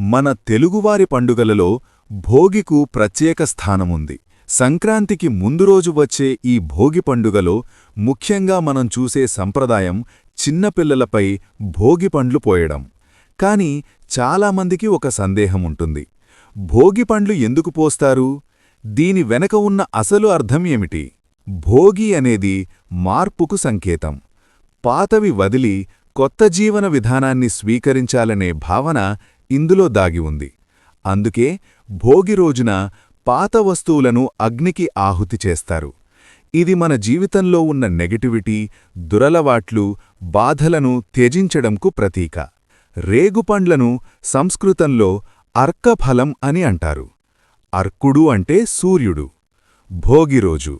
మన తెలుగువారి పండుగలలో భోగికు ప్రత్యేక స్థానముంది. సంక్రాంతికి ముందు రోజు వచ్చే ఈ భోగి పండుగలో ముఖ్యంగా మనం చూసే సంప్రదాయం చిన్నపిల్లలపై భోగి పండ్లు పోయడం. కాని చాలామందికి ఒక సందేహం ఉంటుంది. భోగి పండ్లు ఎందుకు పోస్తారు? దీని వెనక ఉన్న అసలు అర్థం ఏమిటి? భోగి అనేది మార్పుకు సంకేతం. పాతవి వదిలి కొత్త జీవన విధానాన్ని స్వీకరించాలనే భావన ఇందులో దాగి ఉంది. అందుకే భోగి రోజున పాత వస్తువులను అగ్నికి ఆహుతి చేస్తారు. ఇది మన జీవితంలో ఉన్న నెగటివిటీ దురలవాట్లు బాధలను త్యజించడంకు ప్రతీక. రేగుపండ్లను సంస్కృతంలో అర్కఫలం అని అంటారు. అర్కుడు అంటే సూర్యుడు. భోగిరోజు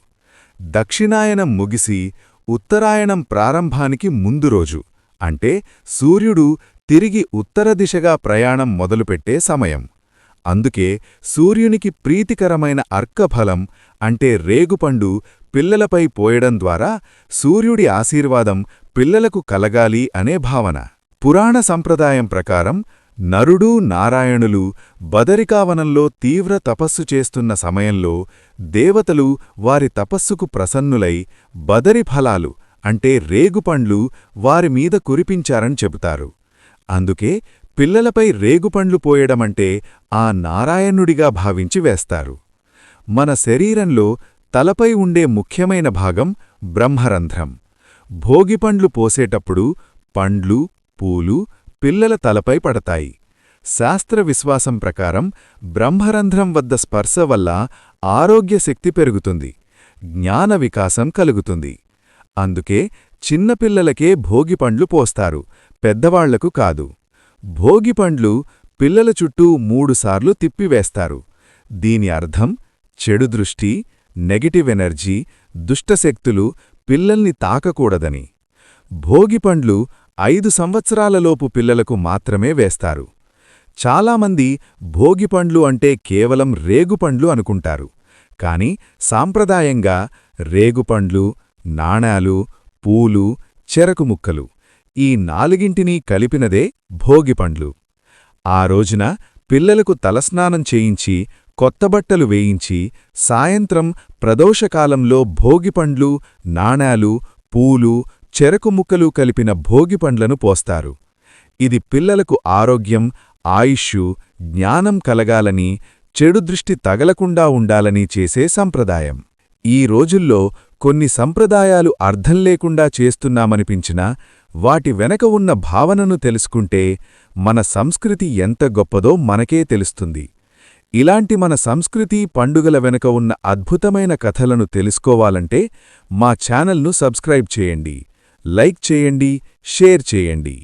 దక్షిణాయనం ముగిసి ఉత్తరాయణం ప్రారంభానికి ముందు రోజు. అంటే సూర్యుడు తిరిగి ఉత్తర దిశగా ప్రయాణం మొదలుపెట్టే సమయం. అందుకే సూర్యునికి ప్రీతికరమైన అర్కఫలం అంటే రేగుపండు పిల్లలపై పోయడం ద్వారా సూర్యుడి ఆశీర్వాదం పిల్లలకు కలగాలి అనే భావన. పురాణ సంప్రదాయం ప్రకారం నరుడు నారాయణులు బదరికావనంలో తీవ్ర తపస్సు చేస్తున్న సమయంలో దేవతలు వారి తపస్సుకు ప్రసన్నులై బదరి ఫలాలు అంటే రేగుపండ్లు వారిమీద కురిపించారని చెబుతారు. అందుకే పిల్లలపై రేగుపండ్లు పోయడమంటే ఆ నారాయణుడిగా భావించి వేస్తారు. మన శరీరంలో తలపై ఉండే ముఖ్యమైన భాగం బ్రహ్మరంధ్రం. భోగిపండ్లు పోసేటప్పుడు పండ్లు పూలు పిల్లల తలపై పడతాయి. శాస్త్ర విశ్వాసం ప్రకారం బ్రహ్మరంధ్రం వద్ద స్పర్శ వల్ల ఆరోగ్య శక్తి పెరుగుతుంది జ్ఞాన వికాసం కలుగుతుంది. అందుకే చిన్నపిల్లలకే భోగిపండ్లు పోస్తారు పెద్దవాళ్ళకు కాదు. భోగిపండ్లు పిల్లల చుట్టూ మూడుసార్లు తిప్పివేస్తారు. దీని అర్థం చెడు దృష్టి నెగటివ్ ఎనర్జీ దుష్టశక్తులు పిల్లల్ని తాకకూడదని. భోగిపండ్లు ఐదు సంవత్సరాలలోపు పిల్లలకు మాత్రమే వేస్తారు. చాలామంది భోగిపండ్లు అంటే కేవలం రేగుపండ్లు అనుకుంటారు. కాని సాంప్రదాయంగా రేగుపండ్లు నాణాలు పూలు చెరకు ముక్కలు ఈ నాలుగింటినీ కలిపినదే భోగిపండ్లు ఆ రోజున పిల్లలకు తలస్నానం చేయించి కొత్తబట్టలు వేయించి సాయంత్రం ప్రదోషకాలంలో భోగిపండ్లు నాణాలు పూలు చెరకు ముక్కలు కలిపిన భోగిపండ్లను పోస్తారు. ఇది పిల్లలకు ఆరోగ్యం ఆయుష్షు జ్ఞానం కలగాలని చెడు దృష్టి తగలకుండా ఉండాలని చేసే సంప్రదాయం. ఈ రోజుల్లో కొన్ని సంప్రదాయాలు అర్థం లేకుండా చేస్తున్నామనిపించినా వాటి వెనక ఉన్న భావనను తెలుసుకుంటే మన సంస్కృతి ఎంత గొప్పదో మనకే తెలుస్తుంది. ఇలాంటి మన సంస్కృతి పండుగల వెనక ఉన్న అద్భుతమైన కథలను తెలుసుకోవాలంటే మా ఛానల్ను సబ్స్క్రైబ్ చేయండి. లైక్ చేయండి షేర్ చేయండి.